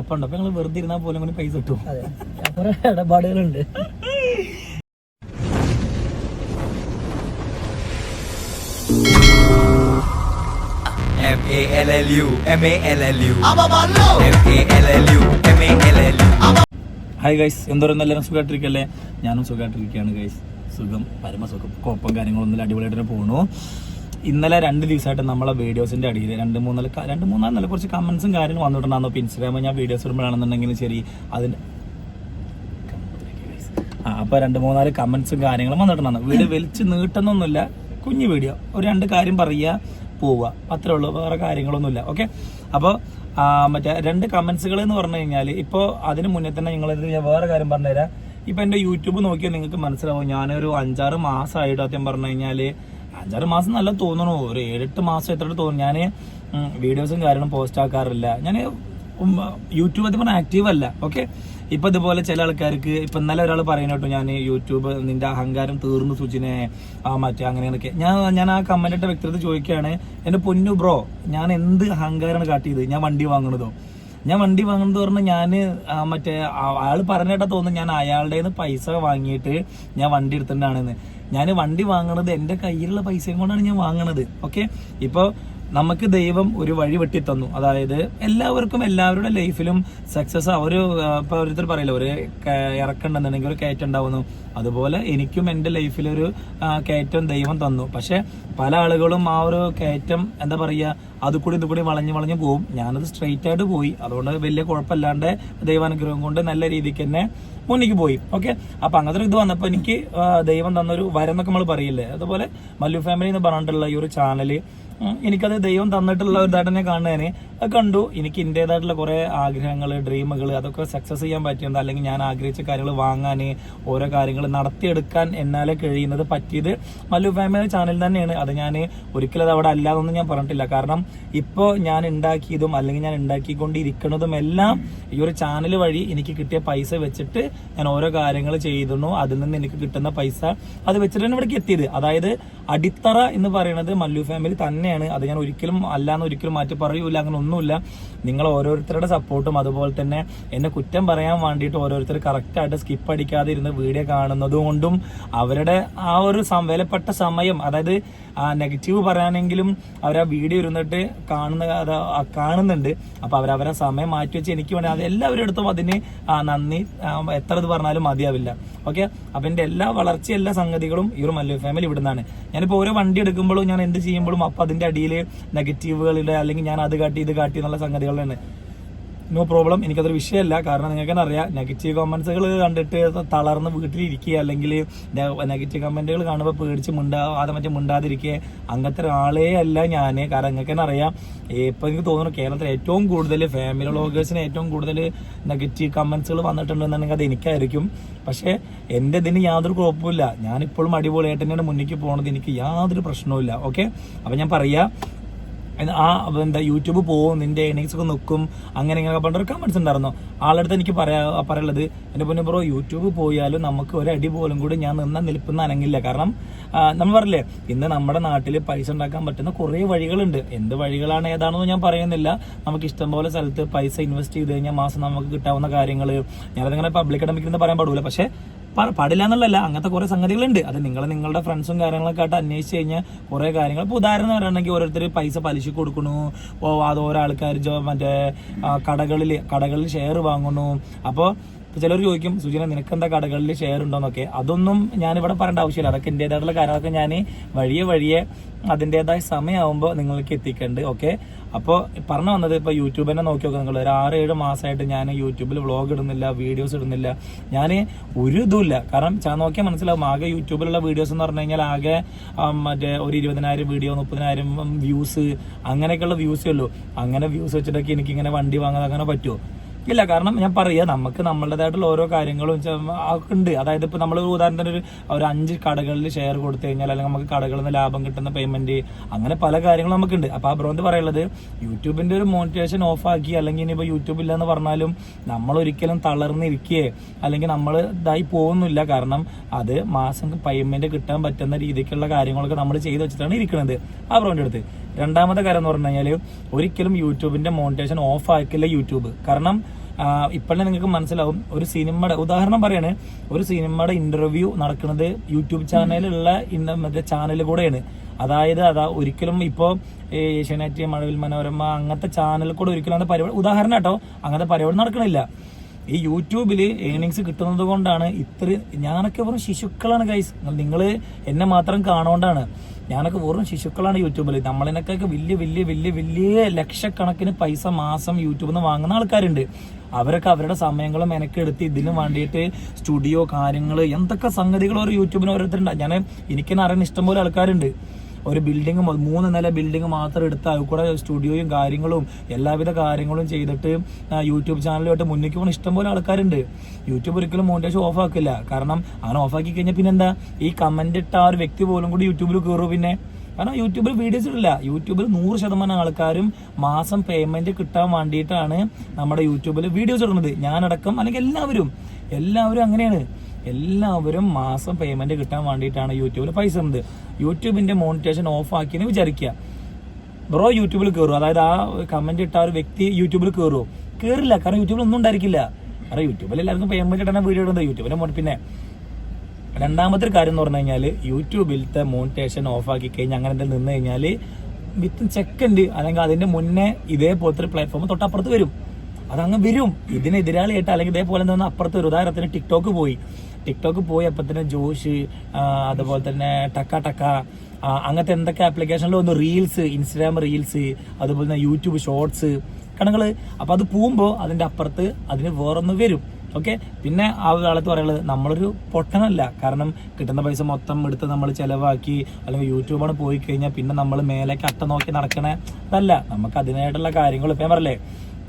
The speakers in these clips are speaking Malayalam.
അപ്പം ഉണ്ട് അപ്പൊ ഞങ്ങൾ വെറുതെ ഇരുന്നാൽ പോലും കൂടി പൈസ കിട്ടും. അതെ. കുറെ ഇടപാടുകളുണ്ട്. M A L L U M A L L U. M A L L U M A L L U hi guys എന്തോരം എല്ലാവരും സുഖമായിട്ടിരിക്കല്ലേ ഞാനും സുഖമായിട്ടിരിക്കുകയാണ് ഗൈസ് സുഖം പരമസുഖം കുഴപ്പം കാര്യങ്ങളൊന്നും അടിപൊളിയായിട്ട് പോകണു ഇന്നലെ രണ്ട് ദിവസമായിട്ട് നമ്മളെ വീഡിയോസിന്റെ അടിയിൽ രണ്ട് മൂന്നര രണ്ട് മൂന്നാൽ കുറച്ച് കമന്റ്സും കാര്യങ്ങളും വന്നിട്ടുണ്ടായിരുന്നു. ഇപ്പൊ ഇൻസ്റ്റാഗ്രാമിൽ ഞാൻ വീഡിയോസ് ഇടുമ്പോഴാണെന്നുണ്ടെങ്കിലും ശരി അതിന് ആ അപ്പോൾ രണ്ട് മൂന്നാൽ കമന്റ്സും കാര്യങ്ങളും വന്നിട്ടുണ്ടായിരുന്നു. വീഡിയോ വലിച്ച് നീട്ടുന്നൊന്നുമില്ല കുഞ്ഞു വീഡിയോ. ഒരു രണ്ട് കാര്യം പറയുക പോവുക. അത്രേ ഉള്ളൂ വേറെ കാര്യങ്ങളൊന്നുമില്ല. ഓക്കെ അപ്പോൾ മറ്റേ രണ്ട് കമന്റ്സുകൾ എന്ന് പറഞ്ഞു കഴിഞ്ഞാൽ ഇപ്പോൾ അതിന് മുന്നേ തന്നെ നിങ്ങൾ ഞാൻ വേറെ കാര്യം പറഞ്ഞുതരാം. ഇപ്പം എന്റെ യൂട്യൂബ് നോക്കിയാൽ നിങ്ങൾക്ക് മനസ്സിലാവും. ഞാനൊരു അഞ്ചാറ് മാസമായിട്ട് സത്യം പറഞ്ഞു കഴിഞ്ഞാൽ അഞ്ചാറ് മാസം നല്ല തോന്നണു. ഒരു ഏഴെട്ട് മാസം എത്ര തോന്നുന്നു. ഞാൻ വീഡിയോസും കാര്യങ്ങളും പോസ്റ്റ് ആക്കാറില്ല. ഞാൻ യൂട്യൂബ് അത് പറഞ്ഞാൽ ആക്റ്റീവ് അല്ല. ഓക്കെ ഇപ്പൊ ഇതുപോലെ ചില ആൾക്കാർക്ക് ഇപ്പൊ ഇന്നലെ ഒരാൾ പറയുന്ന കേട്ടോ ഞാൻ യൂട്യൂബ് നിന്റെ അഹങ്കാരം തീർന്നു സൂചിനെ ആ മറ്റേ അങ്ങനെയൊക്കെ ഞാൻ ഞാൻ ആ കമന്റ് ഇട്ട ചോദിക്കുകയാണ് എന്റെ പൊന്നു ബ്രോ ഞാൻ എന്ത് അഹങ്കാരമാണ് കാട്ടിയത് ഞാൻ വണ്ടി വാങ്ങണതോ ഞാൻ വണ്ടി വാങ്ങുന്നത് പറഞ്ഞാൽ ഞാൻ മറ്റേ അയാൾ പറഞ്ഞിട്ടാ തോന്നുന്നു ഞാൻ അയാളുടെ പൈസ വാങ്ങിയിട്ട് ഞാൻ വണ്ടി എടുത്തിട്ടാണെന്ന് ഞാൻ വണ്ടി വാങ്ങണത് എന്റെ കയ്യിലുള്ള പൈസയും കൊണ്ടാണ് ഞാൻ വാങ്ങണത് ഓക്കെ ഇപ്പോൾ നമുക്ക് ദൈവം ഒരു വഴി വെട്ടി തന്നു അതായത് എല്ലാവർക്കും എല്ലാവരുടെ ലൈഫിലും സക്സസ് ഒരു ഇപ്പൊ ഓരോരുത്തർ പറയില്ല ഒരു ഇറക്കണ്ടെന്നുണ്ടെങ്കിൽ ഒരു കയറ്റം ഉണ്ടാവുന്നു. അതുപോലെ എനിക്കും എന്റെ ലൈഫിലൊരു കയറ്റം ദൈവം തന്നു. പക്ഷെ പല ആളുകളും ആ ഒരു കയറ്റം എന്താ പറയുക അത് കൂടി ഇത് കൂടി വളഞ്ഞ് വളഞ്ഞ് പോവും. ഞാനത് സ്ട്രെയിറ്റ് ആയിട്ട് പോയി. അതുകൊണ്ട് വലിയ കുഴപ്പമില്ലാണ്ട് ദൈവാനുഗ്രഹം കൊണ്ട് നല്ല രീതിക്ക് തന്നെ മുന്നിക്ക് പോയി. ഓക്കെ അപ്പൊ അങ്ങനത്തെ ഒരു ഇത് വന്നപ്പോൾ എനിക്ക് ദൈവം തന്നൊരു വരം എന്നൊക്കെ നമ്മൾ പറയില്ലേ? അതുപോലെ മല്ലു ഫാമിലി എന്ന് പറഞ്ഞിട്ടുള്ള ഈ ഒരു ചാനൽ ഉം, എനിക്കത് ദൈവം തന്നിട്ടുള്ള ഒരു ഇതായിട്ട് തന്നെ കാണുന്നതിന് കണ്ടു. എനിക്ക് ഇന്റേതായിട്ടുള്ള കുറെ ആഗ്രഹങ്ങൾ ഡ്രീമുകൾ അതൊക്കെ സക്സസ് ചെയ്യാൻ പറ്റിയത് അല്ലെങ്കിൽ ഞാൻ ആഗ്രഹിച്ച കാര്യങ്ങൾ വാങ്ങാൻ ഓരോ കാര്യങ്ങൾ നടത്തിയെടുക്കാൻ എന്നാലേ കഴിയുന്നത് പറ്റിയത് മല്ലു ഫാമിലി ചാനൽ തന്നെയാണ്. അത് ഞാൻ ഒരിക്കലും അത് അവിടെ അല്ലാതൊന്നും ഞാൻ പറഞ്ഞിട്ടില്ല. കാരണം ഇപ്പോൾ ഞാൻ ഉണ്ടാക്കിയതും അല്ലെങ്കിൽ ഞാൻ ഉണ്ടാക്കിക്കൊണ്ടിരിക്കുന്നതും എല്ലാം ഈ ഒരു ചാനൽ വഴി എനിക്ക് കിട്ടിയ പൈസ വെച്ചിട്ട് ഞാൻ ഓരോ കാര്യങ്ങൾ ചെയ്തിരുന്നു. അതിൽ നിന്ന് എനിക്ക് കിട്ടുന്ന പൈസ അത് വെച്ചിട്ട് വെച്ചിട്ടാണ് ഇവിടേക്ക് എത്തിയത്. അതായത് അടിത്തറ എന്ന് പറയുന്നത് മല്ലു ഫാമിലി തന്നെയാണ്. അത് ഞാൻ ഒരിക്കലും അല്ലാന്ന് ഒരിക്കലും മാറ്റി പറയൂല. അങ്ങനെ ഒന്നുമില്ല. നിങ്ങൾ ഓരോരുത്തരുടെ സപ്പോർട്ടും അതുപോലെ തന്നെ എന്നെ കുറ്റം പറയാൻ വേണ്ടിയിട്ട് ഓരോരുത്തർ കറക്റ്റ് ആയിട്ട് സ്കിപ്പ് അടിക്കാതെ ഇരുന്ന് വീഡിയോ കാണുന്നതും കൊണ്ടും അവരുടെ ആ ഒരു വിലപ്പെട്ട സമയം അതായത് നെഗറ്റീവ് പറയാനെങ്കിലും അവർ ആ വീഡിയോ ഇരുന്നിട്ട് കാണുന്ന കാണുന്നുണ്ട്. അപ്പൊ അവരവരെ അവരെ സമയം മാറ്റി വെച്ച് എനിക്ക് വേണ്ടി അത് എല്ലാവരും എടുത്തും അതിന് നന്ദി എത്ര ഇത് പറഞ്ഞാലും മതിയാവില്ല. ഓക്കെ അപ്പൊ എന്റെ എല്ലാ വളർച്ച എല്ലാ സംഗതികളും ഈ ഒരു മല്ലു ഫാമിലി ഇവിടുന്നാണ്. ഞാനിപ്പോ ഓരോ വണ്ടി എടുക്കുമ്പോഴും ഞാൻ എന്ത് ചെയ്യുമ്പോഴും അപ്പൊ അതിന്റെ അടിയിൽ നെഗറ്റീവുകളുടെ അല്ലെങ്കിൽ ഞാൻ അത് കാട്ടി ഇത് കാട്ടി എന്നുള്ള സംഗതികൾ തന്നെ. നോ പ്രോബ്ലം എനിക്കതൊരു വിഷയമല്ല. കാരണം നിങ്ങൾക്ക് തന്നെ അറിയാം നെഗറ്റീവ് കമൻസുകൾ കണ്ടിട്ട് തളർന്ന് വീട്ടിലിരിക്കുക അല്ലെങ്കിൽ നെഗറ്റീവ് കമന്റുകൾ കാണുമ്പോൾ പേടിച്ച് മിണ്ടാ അത് മറ്റേ മിണ്ടാതിരിക്കുക. അങ്ങനത്തെ ഒരാളേ അല്ല ഞാൻ കാരണം നിങ്ങൾക്ക് തന്നെ അറിയാം ഇപ്പം എനിക്ക് തോന്നുന്നു കേരളത്തിൽ ഏറ്റവും കൂടുതൽ ഫാമിലി വ്ളോഗേഴ്സിന് ഏറ്റവും കൂടുതൽ നെഗറ്റീവ് കമന്റ്സുകൾ വന്നിട്ടുണ്ടെന്നുണ്ടെങ്കിൽ അത് എനിക്കായിരിക്കും. പക്ഷേ എന്റെ ഇതിന് യാതൊരു കുഴപ്പമില്ല ഞാനിപ്പോഴും അടിപൊളിയായിട്ട് തന്നെയാണ് മുന്നിലേക്ക് പോകുന്നത് എനിക്ക് യാതൊരു പ്രശ്നവുമില്ല. ഓക്കെ അപ്പം ഞാൻ പറയാം ആ എന്താ യൂട്യൂബ് പോവും നിന്റെ ഏണിങ്സ് ഒക്കെ നിൽക്കും അങ്ങനെ ഇങ്ങനെ പറഞ്ഞൊരു കമൻസ് ഉണ്ടായിരുന്നു. ആളടുത്ത് എനിക്ക് പറയാ പറയുള്ളത് എന്റെ പൊന്നു ബ്രോ യൂട്യൂബ് പോയാലും നമുക്ക് ഒരു അടി പോലും കൂടി ഞാൻ നിന്ന നിൽപ്പുന്ന അനങ്ങില്ല. കാരണം നമ്മൾ പറഞ്ഞില്ലേ ഇന്ന് നമ്മുടെ നാട്ടിൽ പൈസ ഉണ്ടാക്കാൻ പറ്റുന്ന കുറേ വഴികളുണ്ട്. എന്ത് വഴികളാണ് ഏതാണെന്ന് ഞാൻ പറയുന്നില്ല. നമുക്ക് ഇഷ്ടംപോലെ സ്ഥലത്ത് പൈസ ഇൻവെസ്റ്റ് ചെയ്ത് കഴിഞ്ഞാൽ മാസം നമുക്ക് കിട്ടാവുന്ന കാര്യങ്ങൾ ഞാനതിങ്ങനെ പബ്ലിക് അടമിക്കുന്ന പറയാൻ പാടില്ല. പക്ഷേ പാടില്ല എന്നുള്ളതല്ല അങ്ങനത്തെ കുറെ സംഗതികളുണ്ട്. അത് നിങ്ങൾ നിങ്ങളുടെ ഫ്രണ്ട്സും കാര്യങ്ങളൊക്കെ ആയിട്ട് അന്വേഷിച്ച് കഴിഞ്ഞാൽ കുറെ കാര്യങ്ങൾ ഇപ്പോൾ ഉദാഹരണം പറയുകയാണെങ്കിൽ ഓരോരുത്തർ പൈസ പലിശ കൊടുക്കണു. ഓ അത് ഓരോ ആൾക്കാർ മറ്റേ കടകളിൽ കടകളിൽ ഷെയർ വാങ്ങണു അപ്പോൾ ചിലർ ചോദിക്കും സുജന നിനക്ക് എന്താ കടകളിൽ ഷെയർ ഉണ്ടോന്നൊക്കെ? അതൊന്നും ഞാൻ ഇവിടെ പറയേണ്ട ആവശ്യമില്ല. അതൊക്കെ എന്റെതായിട്ടുള്ള കാര്യങ്ങളൊക്കെ ഞാൻ വഴിയെ വഴിയെ അതിന്റെതായ സമയമാകുമ്പോൾ നിങ്ങൾക്ക് എത്തിക്കേണ്ടത് ഓക്കെ അപ്പോൾ പറഞ്ഞു വന്നത് ഇപ്പോൾ യൂട്യൂബ് തന്നെ നോക്കി നോക്കുക നിങ്ങൾ ഒരു ആറ് ഏഴ് മാസമായിട്ട് ഞാൻ യൂട്യൂബിൽ വ്ളോഗ് ഇടുന്നില്ല വീഡിയോസ് ഇടുന്നില്ല. ഞാൻ ഒരു ഇതുമില്ല കാരണം ഞാൻ നോക്കിയാൽ മനസ്സിലാവും. ആകെ യൂട്യൂബിലുള്ള വീഡിയോസ് എന്ന് പറഞ്ഞു കഴിഞ്ഞാൽ ആകെ മറ്റേ ഒരു ഇരുപതിനായിരം വീഡിയോ മുപ്പതിനായിരം വ്യൂസ് അങ്ങനെയൊക്കെയുള്ള വ്യൂസേ ഉള്ളൂ. അങ്ങനെ വ്യൂസ് വെച്ചിട്ടൊക്കെ എനിക്കിങ്ങനെ വണ്ടി വാങ്ങാൻ അങ്ങനെ പറ്റുമോ ഇല്ല കാരണം ഞാൻ പറയാ നമുക്ക് നമ്മളുടേതായിട്ടുള്ള ഓരോ കാര്യങ്ങളും ഉണ്ട്. അതായത് ഇപ്പൊ നമ്മൾ ഉദാഹരണത്തിന് ഒരു ഒരു അഞ്ച് കടകളിൽ ഷെയർ കൊടുത്തു കഴിഞ്ഞാൽ അല്ലെങ്കിൽ നമുക്ക് കടകളിൽ നിന്ന് ലാഭം കിട്ടുന്ന പേയ്മെന്റ് അങ്ങനെ പല കാര്യങ്ങളും നമുക്കുണ്ട്. അപ്പൊ ആ ബ്രോന്ത് പറയുള്ളത് യൂട്യൂബിന്റെ ഒരു മോണിറ്റേഷൻ ഓഫ് ആക്കി അല്ലെങ്കിൽ ഇനിയിപ്പോ യൂട്യൂബ് ഇല്ല എന്ന് പറഞ്ഞാലും നമ്മൾ ഒരിക്കലും തളർന്നിരിക്കുകയെ അല്ലെങ്കിൽ നമ്മൾ ഇതായി പോകുന്നില്ല. കാരണം അത് മാസം പേയ്മെന്റ് കിട്ടാൻ പറ്റുന്ന രീതിക്കുള്ള കാര്യങ്ങളൊക്കെ നമ്മൾ ചെയ്തു വെച്ചിട്ടാണ് ഇരിക്കുന്നത് ആ ബ്രോന്റെ അടുത്ത് രണ്ടാമത്തെ കാര്യം എന്ന് പറഞ്ഞു കഴിഞ്ഞാൽ ഒരിക്കലും യൂട്യൂബിന്റെ മോണിറ്റേഷൻ ഓഫ് ആക്കില്ല യൂട്യൂബ്. കാരണം ഇപ്പോഴേ നിങ്ങൾക്ക് മനസ്സിലാവും ഒരു സിനിമയുടെ ഉദാഹരണം പറയാണ് ഒരു സിനിമയുടെ ഇന്റർവ്യൂ നടക്കുന്നത് യൂട്യൂബ് ചാനലിലുള്ള മറ്റേ ചാനൽ കൂടെയാണ്. അതായത് അതാ ഒരിക്കലും ഇപ്പോൾ ഏഷ്യാനെറ്റ് മഴവിൽ മനോരമ അങ്ങനത്തെ ചാനലിൽ കൂടെ ഒരിക്കലും അങ്ങനത്തെ പരിപാടി ഉദാഹരണം കേട്ടോ അങ്ങനത്തെ പരിപാടി നടക്കണില്ല. ഈ യൂട്യൂബിൽ ഏണിങ്സ് കിട്ടുന്നത് കൊണ്ടാണ് ഇത്ര ഞാനൊക്കെ വെറും ശിശുക്കളാണ് ഗൈസ് നിങ്ങൾ എന്നെ മാത്രം കാണുകൊണ്ടാണ് ഞാനൊക്കെ വെറും ശിശുക്കളാണ് യൂട്യൂബിൽ നമ്മളതിനൊക്കെ വലിയ വലിയ വലിയ വലിയ ലക്ഷക്കണക്കിന് പൈസ മാസം യൂട്യൂബിൽ നിന്ന് വാങ്ങുന്ന ആൾക്കാരുണ്ട്. അവരൊക്കെ അവരുടെ സമയങ്ങളും മെനക്കെടുത്ത് ഇതിനും വേണ്ടിയിട്ട് സ്റ്റുഡിയോ കാര്യങ്ങൾ എന്തൊക്കെ സംഗതികൾ ഒരു യൂട്യൂബിന് ഓരോരുത്തരുണ്ട്. ഞാൻ എനിക്കെന്നെ അറിയുന്ന ഇഷ്ടംപോലെ ആൾക്കാരുണ്ട്. ഒരു ബിൽഡിംഗ് മൂന്ന് നില ബിൽഡിംഗ് മാത്രം എടുത്ത് അതിൽ കൂടെ സ്റ്റുഡിയോയും കാര്യങ്ങളും എല്ലാവിധ കാര്യങ്ങളും ചെയ്തിട്ട് യൂട്യൂബ് ചാനലുമായിട്ട് മുന്നിലേക്ക് പോകുന്ന ഇഷ്ടംപോലെ ആൾക്കാരുണ്ട്. യൂട്യൂബ് ഒരിക്കലും മോണ്ടേഷൻ ഓഫ് ആക്കില്ല. കാരണം അങ്ങനെ ഓഫ് ആക്കി കഴിഞ്ഞാൽ പിന്നെ എന്താ ഈ കമന്റ് ഇട്ട ആ ഒരു വ്യക്തി പോലും കൂടി യൂട്യൂബിൽ കയറും പിന്നെ. കാരണം യൂട്യൂബിൽ വീഡിയോസ് ഇടില്ല. യൂട്യൂബിൽ നൂറ് ശതമാനം ആൾക്കാരും മാസം പേയ്മെന്റ് കിട്ടാൻ വേണ്ടിയിട്ടാണ് നമ്മുടെ യൂട്യൂബിൽ വീഡിയോസ് ഇടുന്നത്. ഞാനടക്കം അല്ലെങ്കിൽ എല്ലാവരും എല്ലാവരും അങ്ങനെയാണ്. എല്ലാവരും മാസം പേയ്മെന്റ് കിട്ടാൻ വേണ്ടിയിട്ടാണ് യൂട്യൂബിൽ പൈസ ഉണ്ട് യൂട്യൂബിന്റെ മോണിറ്റേഷൻ ഓഫ് ആക്കിയെന്ന് വിചാരിക്കുക. ബ്രോ യൂട്യൂബിൽ കയറും അതായത് ആ കമന്റ് ഇട്ട ഒരു വ്യക്തി യൂട്യൂബിൽ കയറുമോ കയറില്ല കാരണം യൂട്യൂബിൽ ഒന്നും ഉണ്ടായിരിക്കില്ല. കാരണം യൂട്യൂബിൽ എല്ലാവർക്കും പേയ്മെന്റ് കിട്ടാൻ വീഡിയോ ഇടുന്നത് യൂട്യൂബിലെ പിന്നെ രണ്ടാമത്തെ കാര്യം എന്ന് പറഞ്ഞു കഴിഞ്ഞാൽ യൂട്യൂബിലത്തെ മോണിറ്റേഷൻ ഓഫ് ആക്കി കഴിഞ്ഞാൽ അങ്ങനെ നിന്ന് കഴിഞ്ഞാൽ വിത്തിൻ സെക്കൻഡ് അല്ലെങ്കിൽ അതിന്റെ മുന്നേ ഇതേപോലത്തെ ഒരു പ്ലാറ്റ്ഫോം തൊട്ടപ്പുറത്ത് വരും. അതങ്ങ് വരും. ഇതിനെതിരാളിയായിട്ട് അല്ലെങ്കിൽ ഇതേപോലെ അപ്പുറത്ത് ഒരു ഉദാഹരണത്തിന് ടിക്ടോക്ക് പോയി. ടിക്ടോക്ക് പോയി അപ്പൊ തന്നെ ജോഷ് അതുപോലെ തന്നെ ടക്ക ടക്ക അങ്ങനത്തെ എന്തൊക്കെ ആപ്ലിക്കേഷനിൽ വന്നു? റീൽസ് ഇൻസ്റ്റാഗ്രാം റീൽസ് അതുപോലെ തന്നെ യൂട്യൂബ് ഷോർട്സ് കണങ്ങൾ അപ്പോൾ അത് പോകുമ്പോൾ അതിന്റെ അപ്പുറത്ത് അതിന് വേറൊന്ന് വരും. ഓക്കെ പിന്നെ ആ കാലത്ത് പറയുന്നത് നമ്മളൊരു പൊട്ടനല്ല. കാരണം കിട്ടുന്ന പൈസ മൊത്തം എടുത്ത് നമ്മൾ ചിലവാക്കി അല്ലെങ്കിൽ യൂട്യൂബാണ് പോയി കഴിഞ്ഞാൽ പിന്നെ നമ്മൾ മേലേക്ക് അട്ട നോക്കി നടക്കണേ അതല്ല നമുക്ക് അതിനായിട്ടുള്ള കാര്യങ്ങൾ ഇപ്പം പറയല്ലേ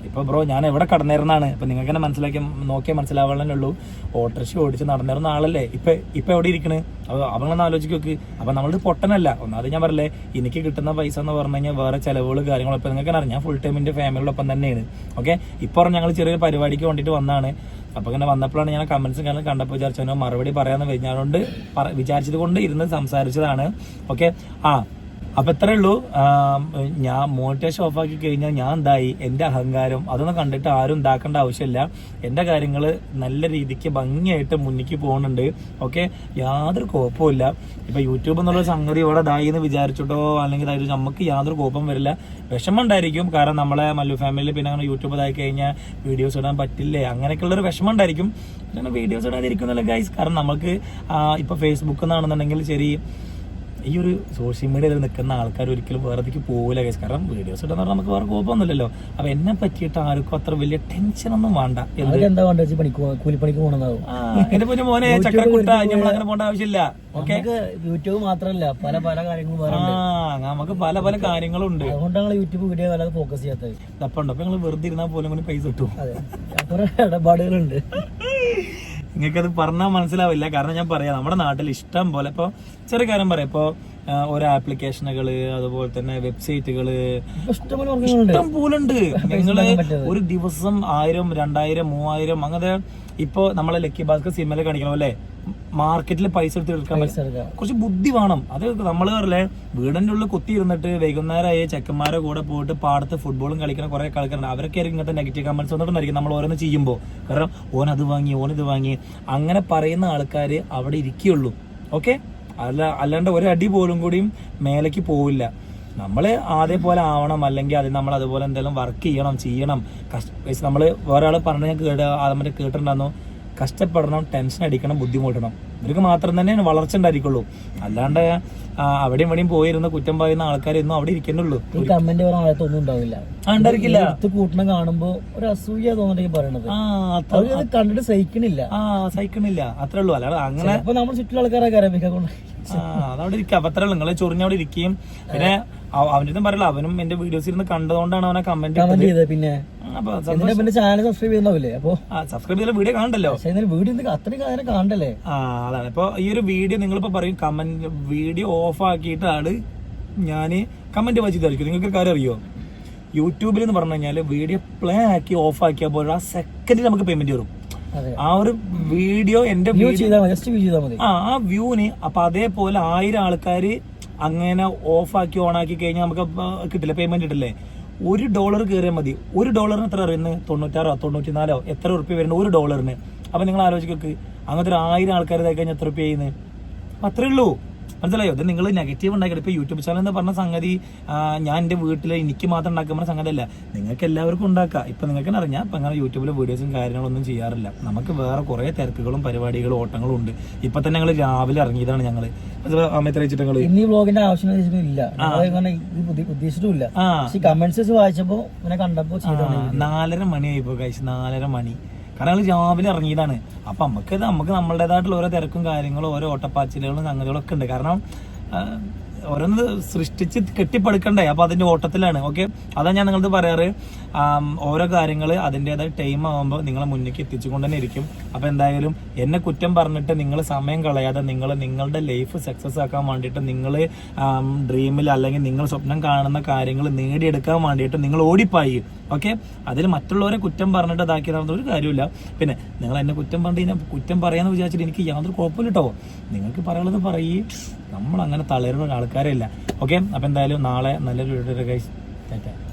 ഇപ്പൊ ബ്രോ ഞാൻ എവിടെ കടന്നിരുന്നാണ്? ഇപ്പൊ നിങ്ങൾക്ക് തന്നെ മനസ്സിലാക്കി നോക്കിയാൽ മനസ്സിലാവാനേ ഉള്ളൂ ഓട്ടോറിക്ഷ ഓടിച്ച് നടന്നിരുന്ന ആളല്ലേ? ഇപ്പൊ ഇപ്പൊ എവിടെ ഇരിക്കണ്? അപ്പൊ അവങ്ങളൊന്ന് ആലോചിച്ച് നോക്ക്. അപ്പൊ നമ്മളൊരു പൊട്ടനല്ല. ഒന്നാമത് ഞാൻ പറയലേ എനിക്ക് കിട്ടുന്ന പൈസ എന്ന് പറഞ്ഞു കഴിഞ്ഞാൽ വേറെ ചെലവുകൾ കാര്യങ്ങളും ഇപ്പൊ നിങ്ങൾക്ക് അറിയാം. ഞാൻ ഫുൾ ടൈമിന്റെ ഫാമിലിയോടൊപ്പം തന്നെയാണ്. ഓക്കെ ഇപ്പൊ ഞങ്ങൾ ചെറിയൊരു പരിപാടിക്ക് വേണ്ടിയിട്ട് വന്നതാണ് അപ്പൊ ഇങ്ങനെ വന്നപ്പോഴാണ് ഞാൻ കമന്റ്സും കാര്യങ്ങളും കണ്ടപ്പോൾ വിചാരിച്ചു മറുപടി കഴിഞ്ഞാലുകൊണ്ട് വിചാരിച്ചത് കൊണ്ട് ഇരുന്ന് സംസാരിച്ചതാണ്. ഓക്കെ ആ അപ്പൊ ഇത്രേ ഉള്ളൂ. ഞാൻ മോണിറ്റേഷൻ ഓഫാക്കി കഴിഞ്ഞാൽ ഞാൻ എന്തായി? എന്റെ അഹങ്കാരം അതൊന്നും കണ്ടിട്ട് ആരും ഉണ്ടാക്കേണ്ട ആവശ്യമില്ല. എന്റെ കാര്യങ്ങൾ നല്ല രീതിക്ക് ഭംഗിയായിട്ട് മുന്നിക്ക് പോകുന്നുണ്ട്. ഓക്കെ? യാതൊരു കുഴപ്പമില്ല ഇപ്പൊ യൂട്യൂബ് എന്നുള്ള സംഗതി ഇവിടെ ഇതായി എന്ന് വിചാരിച്ചിട്ടോ അല്ലെങ്കിൽ ഇതായിട്ട് നമുക്ക് യാതൊരു കുഴപ്പം വരില്ല. വിഷമം ഉണ്ടായിരിക്കും. കാരണം നമ്മളെ മല്ലു ഫാമിലി പിന്നെ അങ്ങനെ യൂട്യൂബ് ഇതായി കഴിഞ്ഞാൽ വീഡിയോസ് ഇടാൻ പറ്റില്ലേ? അങ്ങനെയൊക്കെയുള്ള ഒരു വിഷമം ഉണ്ടായിരിക്കും. വീഡിയോസ് ഇടാതിരിക്കുന്നില്ല ഗൈസ് കാരണം നമുക്ക് ഇപ്പൊ ഫേസ്ബുക്ക് എന്നാണെന്നുണ്ടെങ്കിൽ ശരി ഈ ഒരു സോഷ്യൽ മീഡിയയിൽ നിൽക്കുന്ന ആൾക്കാർ ഒരിക്കലും വേറെതിക്ക് പോകില്ല കേസ് കാരണം വീഡിയോസ് ഇട്ടെന്ന് പറഞ്ഞാൽ നമുക്ക് വേറെ കുഴപ്പമൊന്നുമില്ലല്ലോ അപ്പൊ എന്നെ പറ്റിയിട്ട് ആർക്കും അത്ര വലിയ ടെൻഷൻ ഒന്നും വേണ്ട. എന്ത്? കൂലിപ്പണിക്ക് പോകണമെന്നാവും എന്റെ പൊന്നു മോനെ ചക്രക്കുട്ട നമ്മൾ അങ്ങനെ പോകേണ്ട ആവശ്യമില്ല. ഓക്കെ നമുക്ക് യൂട്യൂബ് മാത്രമല്ല പല പല കാര്യങ്ങളും ആ ഉണ്ട്. നമുക്ക് പല പല കാര്യങ്ങളുണ്ട്. അതുകൊണ്ടാണ് യൂട്യൂബ് വീഡിയോ വല്ലാതെ ഫോക്കസ് ചെയ്യാത്തത്. തപ്പുണ്ടോ അപ്പൊ ഞങ്ങൾ വെറുതെ ഇരുന്നാൽ പോലും പൈസ കിട്ടും ഇടപാടുകളുണ്ട്. നിങ്ങൾക്കത് പറഞ്ഞാൽ മനസ്സിലാവില്ല. കാരണം ഞാൻ പറയാം നമ്മുടെ നാട്ടിൽ ഇഷ്ടം പോലെ ഇപ്പോൾ ചെറിയ കാര്യം പറയാം. ഇപ്പോൾ ഓരോ ആപ്ലിക്കേഷനുകൾ അതുപോലെ തന്നെ വെബ്സൈറ്റുകൾ ഇഷ്ടം പോലെ ഉണ്ട് നിങ്ങൾ ഒരു ദിവസം ആയിരം രണ്ടായിരം മൂവായിരം അങ്ങനെ ഇപ്പോൾ നമ്മളെ ലക്കി ഭാസ്കർ സിനിമയിൽ കാണിക്കണം അല്ലേ മാർക്കറ്റിൽ പൈസ എടുത്ത് എടുക്കാൻ പൈസ കുറച്ച് ബുദ്ധി വേണം. അത് നമ്മൾ പറയല്ലേ വീടിന്റെ ഉള്ളിൽ കുത്തി ഇരുന്നിട്ട് വൈകുന്നേരമായി ചെക്കന്മാരെ കൂടെ പോയിട്ട് പാടത്ത് ഫുട്ബോളും കളിക്കുന്ന കുറെ കളിക്കാറുണ്ട് അവരൊക്കെ ആയിരിക്കും ഇങ്ങനത്തെ നെഗറ്റീവ് കമന്റ്സ് വന്നിട്ടുണ്ടായിരിക്കും. നമ്മൾ ഓരോന്ന് ചെയ്യുമ്പോൾ കാരണം ഓൻ അത് വാങ്ങി ഓൻ ഇത് വാങ്ങി. അങ്ങനെ പറയുന്ന ആൾക്കാർ അവിടെ ഇരിക്കുകയുള്ളൂ. ഓക്കെ? അല്ല അല്ലാണ്ട് ഒരു അടി പോലും കൂടിയും മേലേക്ക് പോവില്ല. നമ്മൾ പോലെ ആവണം. അല്ലെങ്കിൽ അത് നമ്മൾ അതുപോലെ എന്തെങ്കിലും വർക്ക് ചെയ്യണം ചെയ്യണം. നമ്മൾ വേറെ ആൾ പറഞ്ഞ കേട്ട് മറ്റേ കേട്ടിട്ടുണ്ടായിരുന്നു? കഷ്ടപ്പെടണം ടെൻഷൻ അടിക്കണം ബുദ്ധിമുട്ടണം. ഇവർക്ക് മാത്രം തന്നെയാണ് വളർച്ച ഉണ്ടായിരിക്കുള്ളൂ. അല്ലാണ്ട് ആ, അവിടെയും ഇവിടെയും പോയിരുന്ന കുറ്റം പറയുന്ന ആൾക്കാരൊന്നും അവിടെ ഇരിക്കുന്നുള്ളൂ ഈ കമന്റ് പറഞ്ഞ ആളത്ത് ഒന്നും ഉണ്ടാവില്ല. ഉണ്ടായിരിക്കില്ല. എടുത്ത് കൂട്ടണ കാണുമ്പോ ഒരു അസൂയ തോന്നിട്ട് പറയണത്. അവരത് കണ്ടിട്ട് സഹിക്കണില്ല. ആ സഹിക്കണില്ല. അത്രേ ഉള്ളൂ. അല്ലാതെ അങ്ങനെ അപ്പൊ നമ്മൾ ചുറ്റുള്ള ആൾക്കാരൊക്കെ ആരംഭിക്കാൻ കൊണ്ട് അതവിടെ ഇരിക്കുക അപ്പൊ അത്രേ ഉള്ളൂ. നിങ്ങളെ ചൊറിഞ്ഞവിടെ ഇരിക്കുകയും പിന്നെ അവന്റെ ഒന്നും അവനും എന്റെ വീഡിയോസ് ഇരുന്ന് കണ്ടതുകൊണ്ടാണ് അവനെ കമന്റ് പിന്നെ. പിന്നെ ചാനൽ സബ്സ്ക്രൈബ് ചെയ്യുന്നാവില്ലേ അപ്പൊ സബ്സ്ക്രൈബ് ചെയ്ത വീഡിയോ കാണണ്ടല്ലോ? വീഡിയോ അത്രയും കാര്യം കാണണ്ടല്ലേ? ആ അതാണ്. ഇപ്പൊ ഈ ഒരു വീഡിയോ നിങ്ങളിപ്പോ പറയും കമന്റ് വീഡിയോ ഓഫ് ആക്കിയിട്ടാണ് ഞാൻ കമന്റ് വായിച്ചിട്ടായിരിക്കും. നിങ്ങൾക്ക് കാര്യം അറിയോ? യൂട്യൂബിൽ എന്ന് പറഞ്ഞു കഴിഞ്ഞാൽ വീഡിയോ പ്ലേ ആക്കി ഓഫ് ആക്കിയ പോലെ ആ സെക്കൻഡിൽ നമുക്ക് പേയ്മെന്റ് വരും. ആ ഒരു വീഡിയോ എന്റെ വ്യൂ ചെയ്താൽ മതി ആ ആ വ്യൂവിന് അപ്പൊ അതേപോലെ ആയിരം ആൾക്കാർ അങ്ങനെ ഓഫ് ആക്കി ഓൺ ആക്കി കഴിഞ്ഞാൽ നമുക്ക് കിട്ടില്ല പേയ്മെന്റ് കിട്ടില്ലേ? ഒരു ഡോളർ കയറിയാൽ മതി. ഒരു ഡോളറിന് എത്ര അറിയുന്നത് തൊണ്ണൂറ്റാറോ തൊണ്ണൂറ്റിനാലോ? എത്ര ഉറുപ്പ്യ വരുന്നത് ഒരു ഡോളറിന് അപ്പം നിങ്ങൾ ആലോചിക്കുക അങ്ങനത്തെ ഒരു ആയിരം ആൾക്കാർ ഇതായി കഴിഞ്ഞാൽ എത്ര ഉറുപ്പ്യ ചെയ്യുന്നത് അത്രയേ അത്രേ ഉള്ളൂ. മനസ്സിലായോ? ഇത് നിങ്ങൾ നെഗറ്റീവ് ഉണ്ടാക്കി ഇപ്പൊ യൂട്യൂബ് ചാനൽ എന്ന് പറഞ്ഞ സംഗതി ഞാൻ എന്റെ വീട്ടിൽ എനിക്ക് മാത്രം ഉണ്ടാക്കുന്ന സംഗതി അല്ല നിങ്ങൾക്ക് എല്ലാവർക്കും ഉണ്ടാക്കാം. ഇപ്പൊ നിങ്ങൾക്ക് അറിഞ്ഞാൽ ഇപ്പൊ അങ്ങനെ യൂട്യൂബിലെ വീഡിയോസും കാര്യങ്ങളൊന്നും ചെയ്യാറില്ല. നമുക്ക് വേറെ കുറെ തിരക്കുകളും പരിപാടികളും ഓട്ടങ്ങളും ഉണ്ട്. ഇപ്പൊ തന്നെ ഞങ്ങൾ രാവിലെ ഇറങ്ങിയതാണ് ഞങ്ങൾ ഇനി വ്ളോഗിന്റെ ആവശ്യം ഇല്ല. കമന്റ്സ് വായിച്ചപ്പോ കണ്ടപ്പോ നാലര മണിയായി ആയിപ്പോ കഴിച്ചു നാലര മണി. കാരണം ഞങ്ങൾ രാവിലെ ഇറങ്ങിയതാണ്. അപ്പൊ നമുക്ക് നമുക്ക് നമ്മളുടേതായിട്ടുള്ള ഓരോ തിരക്കും കാര്യങ്ങളും ഓരോ ഓട്ടപ്പാച്ചിലുകളും സംഗതികളും ഒക്കെ ഉണ്ട്. കാരണം ഓരോന്ന് സൃഷ്ടിച്ച് കെട്ടിപ്പടുക്കണ്ടേ? അപ്പൊ അതിന്റെ ഓട്ടത്തിലാണ്. ഓക്കെ? അതാ ഞാൻ നിങ്ങളത് പറയാറ്. ഓരോ കാര്യങ്ങൾ അതിന്റെതായ ടൈം ആകുമ്പോൾ നിങ്ങളെ മുന്നിലേക്ക് എത്തിച്ചുകൊണ്ട് തന്നെ ഇരിക്കും. അപ്പൊ എന്തായാലും എന്നെ കുറ്റം പറഞ്ഞിട്ട് നിങ്ങൾ സമയം കളയാതെ നിങ്ങൾ നിങ്ങളുടെ ലൈഫ് സക്സസ് ആക്കാൻ വേണ്ടിയിട്ട് നിങ്ങൾ ഡ്രീമിൽ അല്ലെങ്കിൽ നിങ്ങൾ സ്വപ്നം കാണുന്ന കാര്യങ്ങൾ നേടിയെടുക്കാൻ വേണ്ടിയിട്ട് നിങ്ങൾ ഓടിപ്പായി. ഓക്കെ? അതിൽ മറ്റുള്ളവരെ കുറ്റം പറഞ്ഞിട്ട് ഇതാക്കിയതാണെന്ന് ഒരു കാര്യമില്ല പിന്നെ നിങ്ങൾ എന്നെ കുറ്റം പറഞ്ഞു കുറ്റം പറയാന്ന് വിചാരിച്ചിട്ട് എനിക്ക് യാതൊരു കുഴപ്പമില്ല കേട്ടോ നിങ്ങൾക്ക് പറയാനുള്ളത് പറയേ. നമ്മൾ അങ്ങനെ തളരുന്ന ആൾക്കാരെ ഇല്ല. ഓക്കെ? അപ്പൊ എന്തായാലും നാളെ നല്ലൊരു വീഡിയോ കഴിച്ച്